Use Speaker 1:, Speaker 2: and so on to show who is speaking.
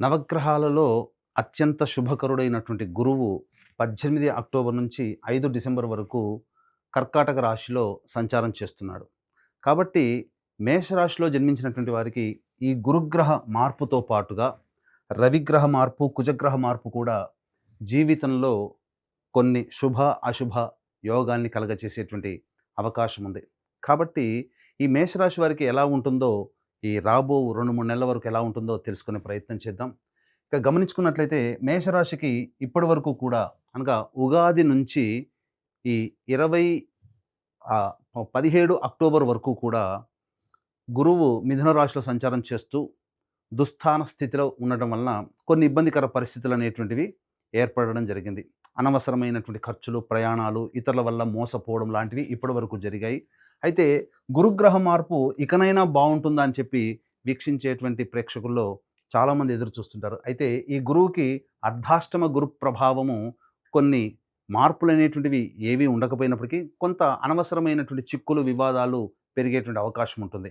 Speaker 1: నవగ్రహాలలో అత్యంత శుభకరుడైనటువంటి గురువు పద్దెనిమిది అక్టోబర్ నుంచి ఐదు డిసెంబర్ వరకు కర్కాటక రాశిలో సంచారం చేస్తున్నాడు. కాబట్టి మేషరాశిలో జన్మించినటువంటి వారికి ఈ గురుగ్రహ మార్పుతో పాటుగా రవిగ్రహ మార్పు కుజగ్రహ మార్పు కూడా జీవితంలో కొన్ని శుభ అశుభ యోగాన్ని కలగచేసేటువంటి అవకాశం ఉంది కాబట్టి ఈ మేషరాశి వారికి ఎలా ఉంటుందో ఈ రాబో రెండు మూడు నెలల వరకు ఎలా ఉంటుందో తెలుసుకునే ప్రయత్నం చేద్దాం. ఇక గమనించుకున్నట్లయితే మేషరాశికి ఇప్పటి వరకు కూడా అనగా ఉగాది నుంచి ఈ ఇరవై పదిహేడు అక్టోబర్ వరకు కూడా గురువు మిథున రాశిలో సంచారం చేస్తూ దుస్థాన స్థితిలో ఉండటం వలన కొన్ని ఇబ్బందికర పరిస్థితులు అనేటువంటివి ఏర్పడడం జరిగింది. అనవసరమైనటువంటి ఖర్చులు ప్రయాణాలు ఇతరుల వల్ల మోసపోవడం లాంటివి ఇప్పటి వరకు జరిగాయి. అయితే గురుగ్రహ మార్పు ఇకనైనా బాగుంటుందా అని చెప్పి వీక్షించేటువంటి ప్రేక్షకుల్లో చాలామంది ఎదురు చూస్తుంటారు. అయితే ఈ గురువుకి అర్ధాష్టమ గురు ప్రభావము కొన్ని మార్పులు అనేటువంటివి ఏవి ఉండకపోయినప్పటికీ కొంత అనవసరమైనటువంటి చిక్కులు వివాదాలు పెరిగేటువంటి అవకాశం ఉంటుంది.